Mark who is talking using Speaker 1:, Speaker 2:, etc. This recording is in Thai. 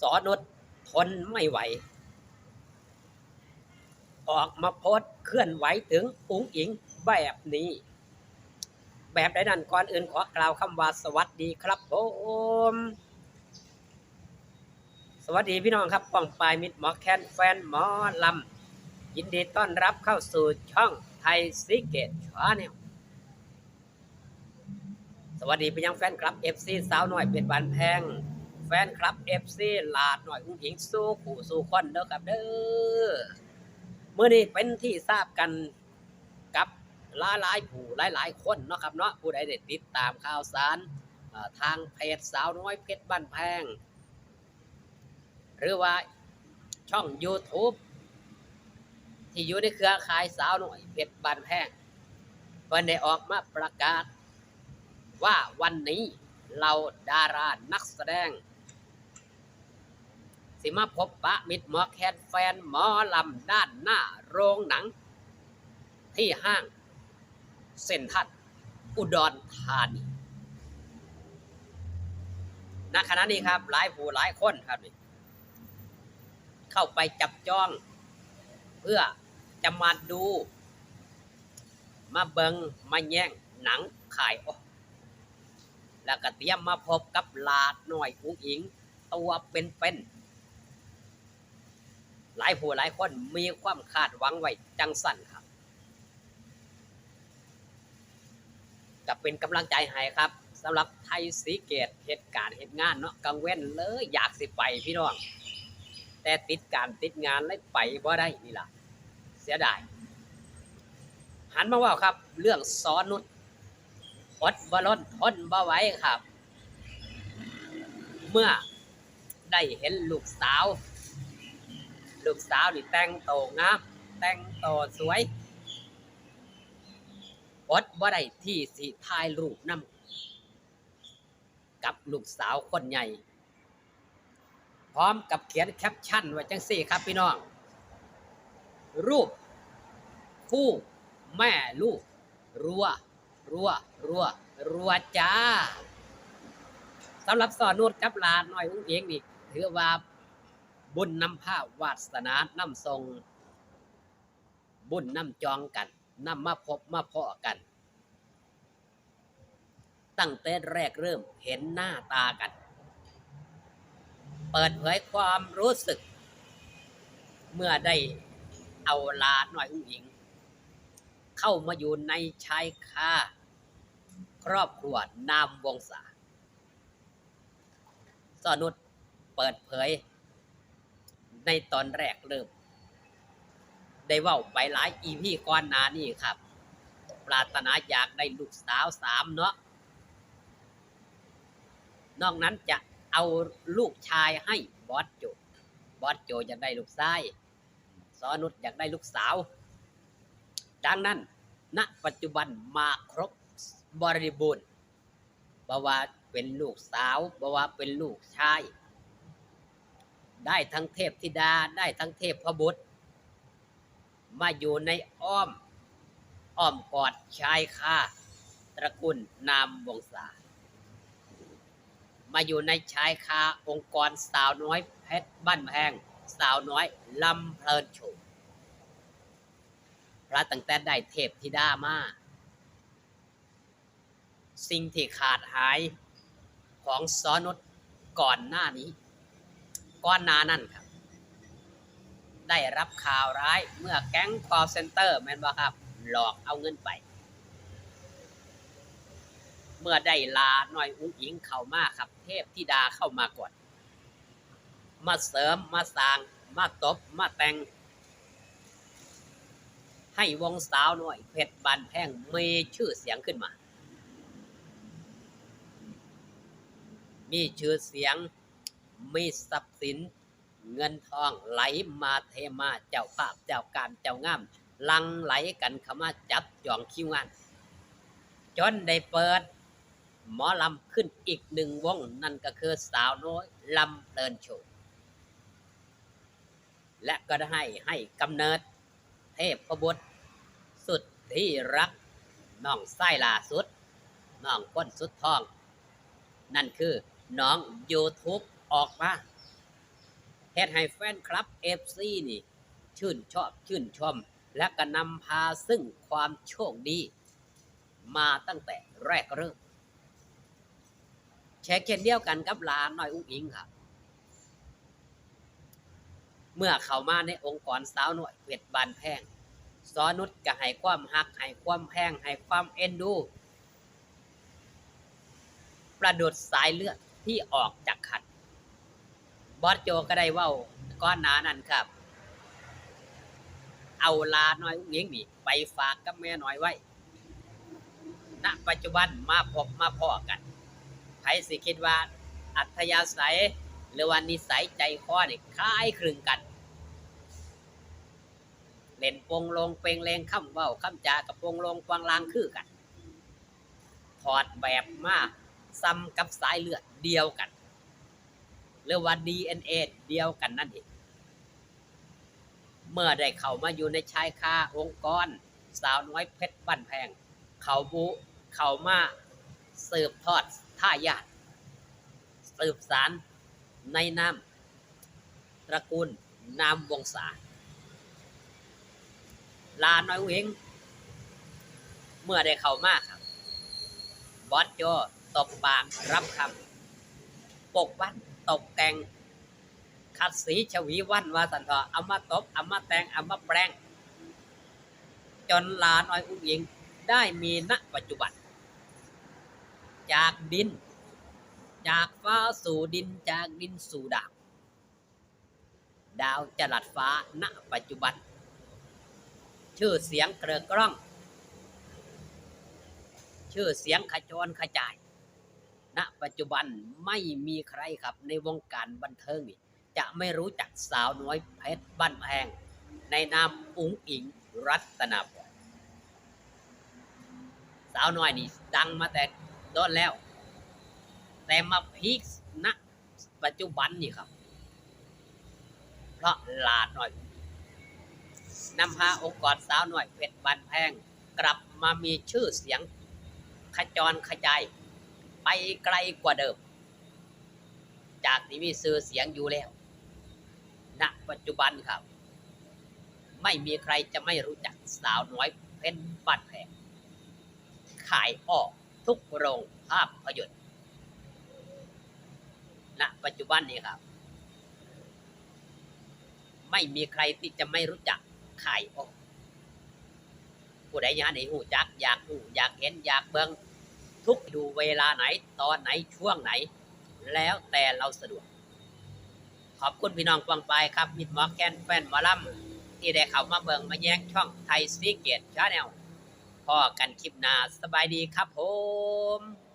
Speaker 1: สอนุชทนไม่ไหว ออกมาโพสเคลื่อนไหวถึงอุ๋งอิงแบบนี้ แบบใดนั้นก่อนอื่นขอกล่าวคำว่าสวัสดีครับผมสวัสดีพี่น้องครับป้องปลายมิตรหมอแคนแฟนหมอลำยินดีต้อนรับเข้าสู่ช่องไทยซิเกตชาแนลสวัสดีพี่ยังแฟนคลับ FC สาวน้อยเป็นบานแพง แฟนคลับ FC ลาดหน่อยอุ้งอิงสู้ขู่สู้คนเด้อครับเด้อเมื่อนี้เป็นที่ทราบกันกับหลายหลายๆผู้หลายหลายๆคนเนาะครับเนาะผู้ใดได้ติดตามข่าวสารทางเพจสาวน้อยเพชรบ้านแพง หรือว่าช่อง YouTube ที่อยู่ในเครือข่ายสาวน้อยเพชรบ้านแพงเพิ่นได้ออกมาประกาศว่าวันนี้เราดารานักแสดง สิมาพบปะมิตรหมอแคนแฟนหมอลำด้านหน้าโรงหนัง ที่ห้างเซ็นทรัลอุดรธานีณขณะนี้ครับ หลายผู้หลายคนครับนี่เข้าไปจับจอง เพื่อจะมาดู มาเบิงมาแย่งหนังขายออกแล้วก็เตรียมมาพบกับลาดหน่อยอุ้งอิง ตัวเป็นๆ หลายผู้หลายคนมีความคาดหวังไว้จังสั่นครับก็เป็นกำลังใจให้ครับสำหรับไทยสีเกตเหตุการณ์เหตุงานเนาะกังเว้นเลยอยากสิไปพี่น้อง แต่ติดการติดงานเลยไปบ่ได้นี่ล่ะ เสียดายหันมาว่าครับ เรื่องสอนนุชอดบอล้นทนบ่ไว้ครับ เมื่อได้เห็นลูกสาว ลูกสาวนี่แต่งโตวงามแต่งโตวสวยอดบ่ได้ที่สิถ่ายรูปนำกับลูกสาวคนใหญ่ พร้อมกับเขียนแคปชั่นไว้จังสี่ครับพี่น้อง รูป คู่แม่ลูก รัว รัว รัว รัวจ้าสำหรับสอนนุดกับลานน้อยอุ้งเองนี่ถือว่า บุญนำผ้าวาสนานำทรง บุญนำจองกันนำมาพบมาเพาะกัน ตั้งแต่แรกเริ่มเห็นหน้าตากัน เปิดเผยความรู้สึก เมื่อได้เอาลานน้อยอุ้งอิง เข้ามาอยู่ในชายคาครอบครัวนามวงศาสอนุชเปิดเผย ในตอนแรกเริ่ม ได้ว่าไปหลายอีพีก่อนหน้านี้ครับ ปรารถนาอยากได้ลูกสาวสามเนาะนอกนั้นจะเอาลูกชายให้บอสโจบอสโจอยากได้ลูกชายสอนุชอยากได้ลูกสาว ดังนั้น ณ ปัจจุบันมาครบบริบูรณ์บว่าเป็นลูกสาวบว่าเป็นลูกชาย ได้ทั้งเทพธิดาได้ทั้งเทพพบุตร มาอยู่ในอ้อม อ้อมกอดชายคาตระกูลนามวงศามาอยู่ในชายคาองค์กรสาวน้อยเพชรบ้านแพงสาวน้อยลำเพลินโฉมพระตั้งแต่ได้เทพธิดามาสิ่งที่ขาดหายของสอนุชก่อนหน้านี้ ก่อนนานั้นครับ ได้รับข่าวร้ายเมื่อแก๊ง call center แมนบ่ครับ หลอกเอาเงินไป เมื่อได้ลาหน่อยอุ้งอิงเข้ามาครับ เทพธิดาเข้ามาก่อน มาเสริมมาสร้าง มาตบ มาแต่ง ให้วงสาวหน่อยเพชรบานแพงมีชื่อเสียงขึ้นมา มีชื่อเสียง มีทรัพย์สิน เงินทองไหลมาเทมาเจ้าภาพเจ้าการเจ้างามลังไหลกันเข้ามาจับจองคิวงาน จนได้เปิด หมอลำขึ้นอีกหนึ่งวง นั่นก็คือสาวน้อยลำเพลินโชว์และก็ได้ให้กำเนิด เทพพบุตรสุดที่รักน้องไส้ลาสุดน้องก้นสุดทอง นั่นคือน้อง YouTube ออกมาเฮ็ดให้แฟนคลับ FC นี่ ชื่นชอบชื่นชม และก็นำพาซึ่งความโชคดี มาตั้งแต่แรกเริ่มเช็คเช่นเดียวกันกับลานน้อยอุ้งอิงครับ เมื่อเข้ามาในองค์กรสาวน้อยเพชรบานแพงสอนุชก็ให้ความฮักให้ความแพงให้ความเอ็นดู ประดุดสายเลือดที่ออกจากขัน อสโจก็ได้เว่าก้อนหนานั้นครับ เอาลาน้อยอุ้งยิงนี่ไปฝากกับแม่น้อยไว้ณปัจจุบันมาพบมาพ่อกันใครสิคิดว่า อัธยาศัยหรือว่านิสัยใจคอนี่คล้ายคลึงกันเล่นโปงลงเปลงเลงคำเว้าคำจากับโปงลงกวางลางคือกันถอดแบบมาซ้ำกับสายเลือดเดียวกัน หรือว่า DNA เดียวกันนั่นเอง เมื่อได้เข้ามาอยู่ในชายคาองค์กร สาวน้อยเพชรบ้านแพง เขาบุเขามาสืบทอดท่ายาทสืบสารในนามตระกูลนามวงศาลาน้อยเวงเมื่อได้เข้ามาครับ บอสโจตบปากรับคำปกวัน ตกแต่งขัดสีชวีวันวาสันทอเอามาตบเอามาแต่งเอามาแปลงจนลานอ้อยอุ้งยิงได้มีณปัจจุบัน จากดิน จากฟ้าสู่ดินจากดินสู่ดาวดาวจลัดฟ้าณปัจจุบัน ชื่อเสียงเกลือกล้อง ชื่อเสียงขจรขจาย ณปัจจุบันไม่มีใครครับในวงการบันเทิงนี่จะไม่รู้จักสาวน้อยเพชรบ้านแพง ในนามอุ๋งอิงรัตนาพรสาวน้อยนี่ดังมาแต่ต้นแล้ว แต่มาพีคณปัจจุบันนี่ครับ เพราะหลาดน้อยนำพาองค์กรสาวน้อยเพชรบ้านแพง กลับมามีชื่อเสียงขจรขจาย ไปไกลกว่าเดิม จากที่มีชื่อเสียงอยู่แล้วณปัจจุบันครับ ไม่มีใครจะไม่รู้จักสาวน้อยเพชรบ้านแพงขายออกทุกโรงภาพยนตร์ณปัจจุบันนี้ครับ ไม่มีใครที่จะไม่รู้จักขายออกผู้ใดอยากให้หูจัก อยากหูอยากเห็นอยากเบิง ทุกดูเวลาไหน ตอนไหนช่วงไหน แล้วแต่เราสะดวก ขอบคุณพี่น้องกวางไปครับมิดหมอแกนแฟนมาล่ำที่ได้เข้ามาเบิงมาแยกช่องไทยซีเกตชาแนลพ่อกันคลิปหน้าสบายดีครับผม